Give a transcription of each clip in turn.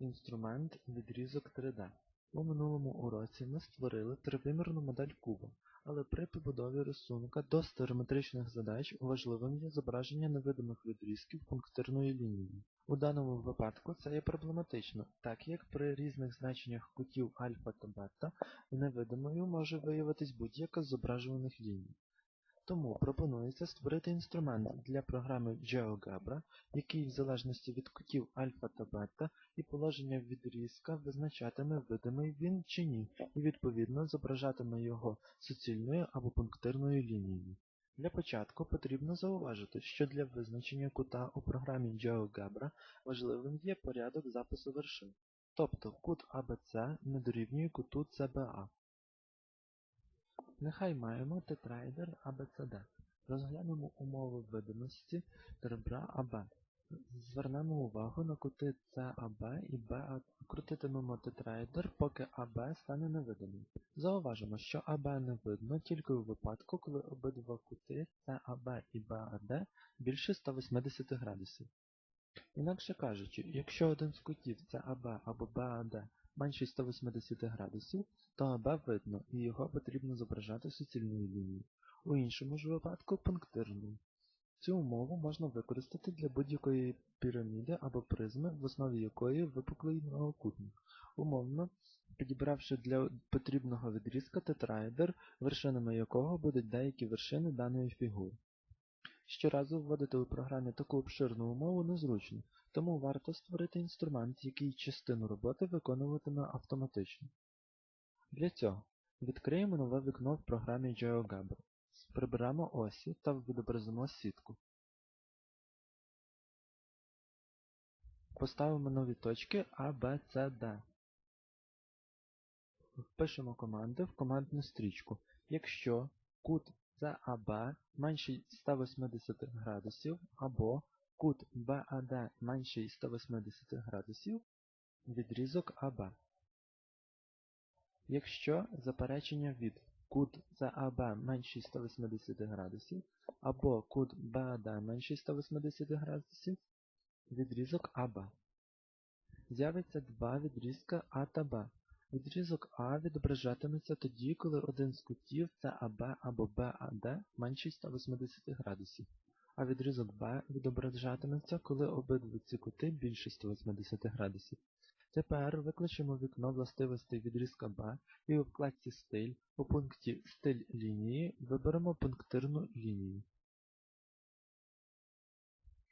Інструмент відрізок 3D. У минулому уроці ми створили тривимірну модель куба, але при побудові рисунка до стереометричних задач важливим є зображення невидимих відрізків пунктирною лінією. У даному випадку це є проблематично, так як при різних значеннях кутів альфа та бета невидимою може виявитись будь-яка з зображуваних ліній. Тому пропонується створити інструмент для програми GeoGebra, який в залежності від кутів альфа та бета і положення відрізка визначатиме видимий він чи ні, і відповідно зображатиме його суцільною або пунктирною лінією. Для початку потрібно зауважити, що для визначення кута у програмі GeoGebra важливим є порядок запису вершин, тобто кут ABC не дорівнює куту CBA. Нехай маємо тетраедр ABCD. Розглянемо умови видимості ребра АБ. Звернемо увагу на кути CAB і BAD. Крутитимемо тетраедр, поки АБ стане невидимим. Зауважимо, що АБ не видно тільки у випадку, коли обидва кути CAB і BAD більше 180 градусів. Інакше кажучи, якщо один з кутів CAB або BAD менший 180 градусів, то АБ видно і його потрібно зображати суцільною лінією, у іншому ж випадку пунктирною. Цю умову можна використати для будь-якої піраміди або призми, в основі якої випуклий многокутник. Умовно, підібравши для потрібного відрізка тетраедр, вершинами якого будуть деякі вершини даної фігури. Щоразу вводити у програмі таку обширну умову незручно, тому варто створити інструмент, який частину роботи виконуватиме автоматично. Для цього відкриємо нове вікно в програмі GeoGebra, приберемо осі та відобразимо сітку. Поставимо нові точки A, B, C, D. Впишемо команди в командну стрічку. Якщо кут CAB менший 180 градусів або кут BAD менший 180 градусів, відрізок АБ. Якщо заперечення від кут CAB менший 180 градусів або кут BAD менший 180 градусів, відрізок АБ. З'явиться два відрізка А та Б. Відрізок А відображатиметься тоді, коли один з кутів CAB або BAD менший 180 градусів, а відрізок Б відображатиметься, коли обидва ці кути більше 180 градусів. Тепер викличемо вікно властивостей відрізка Б і у вкладці Стиль у пункті Стиль лінії виберемо пунктирну лінію.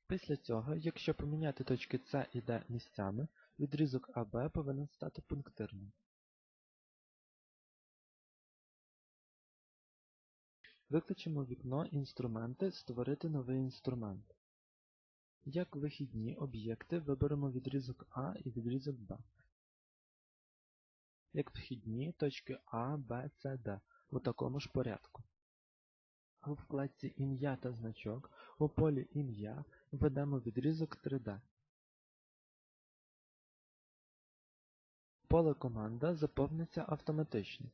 Після цього, якщо поміняти точки С і Д місцями, відрізок АБ повинен стати пунктирним. Викличемо вікно Інструменти Створити новий інструмент. Як вихідні об'єкти виберемо відрізок А і відрізок Б. Як вхідні точки А, Б, С, Д у такому ж порядку. У вкладці Ім'я та значок у полі Ім'я введемо відрізок 3D. Поле команда заповниться автоматично.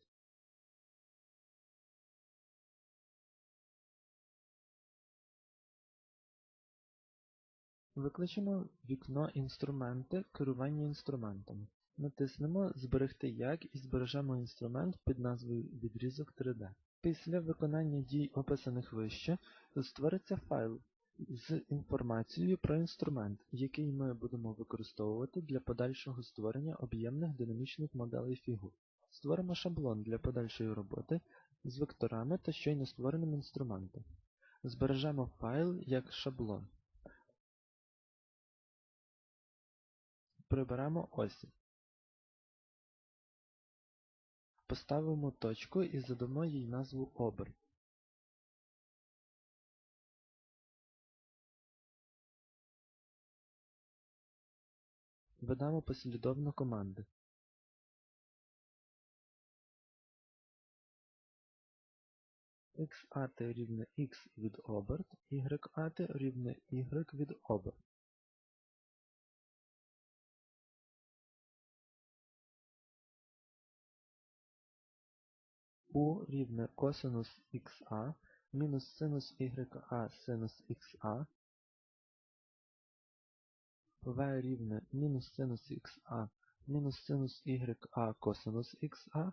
Викличемо вікно Інструменти керування інструментами. Натиснемо Зберегти як і збережемо інструмент під назвою Відрізок 3D. Після виконання дій, описаних вище, створиться файл з інформацією про інструмент, який ми будемо використовувати для подальшого створення об'ємних динамічних моделей фігур. Створимо шаблон для подальшої роботи з векторами та щойно створеним інструментом. Збережемо файл як шаблон. Приберемо осі. Поставимо точку і задамо їй назву оберт. Введемо послідовно команди. xat рівне x від оберт, yat рівне y від оберт. У рівне косинус ха мінус синус ya синус ха v рівне мінус синус ха мінус синус ya косинус ха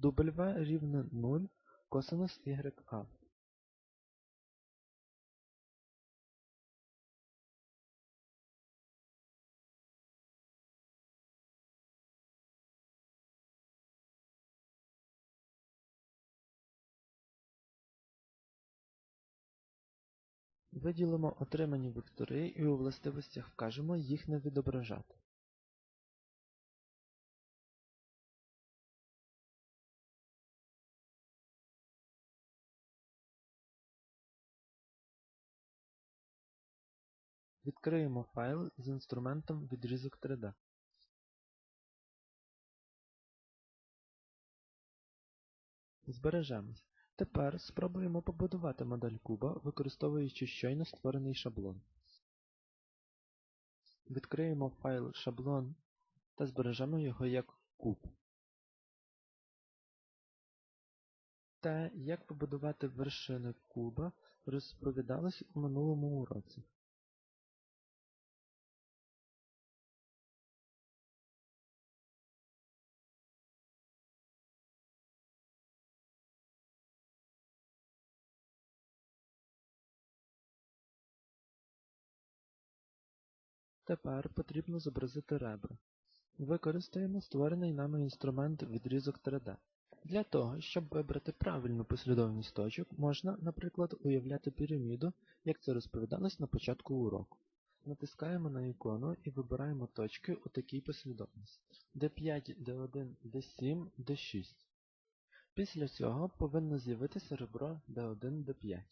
W рівне 0 косинус YA. Виділимо отримані вектори і у властивостях вкажемо їх не відображати. Відкриємо файл з інструментом відрізок 3D. Збережемось. Тепер спробуємо побудувати модель куба, використовуючи щойно створений шаблон. Відкриємо файл шаблон та збережемо його як куб. Те, як побудувати вершини куба, розповідалось у минулому уроці. Тепер потрібно зобразити ребра. Використаємо створений нами інструмент відрізок 3D. Для того, щоб вибрати правильну послідовність точок, можна, наприклад, уявляти піраміду, як це розповідалось на початку уроку. Натискаємо на ікону і вибираємо точки у такій послідовності D5, D1, D7, D6. Після цього повинно з'явитися ребро D1, D5.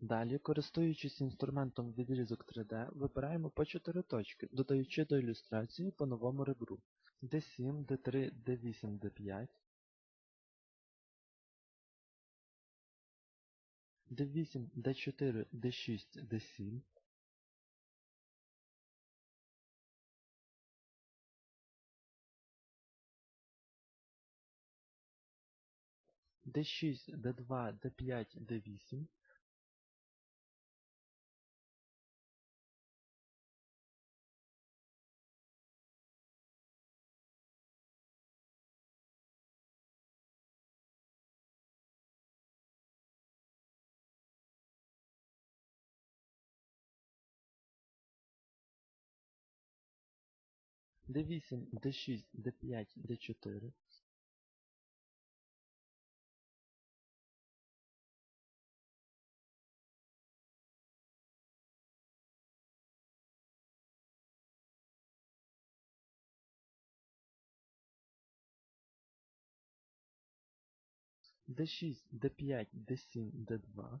Далі, користуючись інструментом відрізок 3D, вибираємо по 4 точки, додаючи до ілюстрації по новому ребру. D7, D3, D8, D5, D8, D4, D6, D7, D6, D2, D5, D8, D8, D6, D5, D4, D6, D5, D7, D2,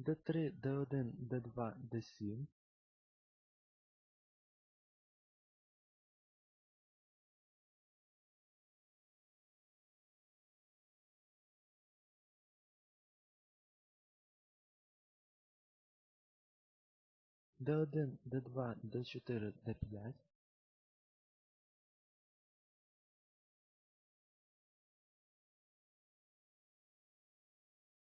D3, D1, D2, D7, D1, D2, D4, D5,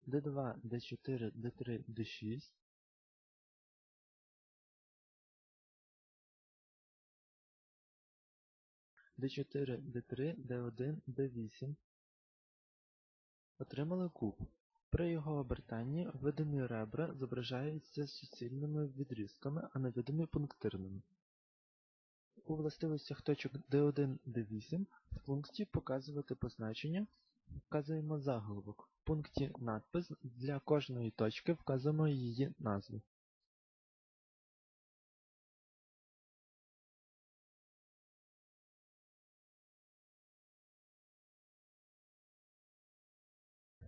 D2, D4, D3, D6, D4, D3, D1, D8. Отримали куб. При його обертанні видимі ребра зображаються суцільними відрізками, а невидимі пунктирними. У властивостях точок D1, D8 в пункті «Показувати позначення» вказуємо заголовок. Пункті «Надпис» для кожної точки вказуємо її назву.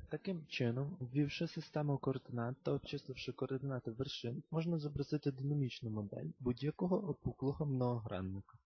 Таким чином, ввівши систему координат та обчисливши координати вершин, можна зобразити динамічну модель будь-якого опуклого многогранника.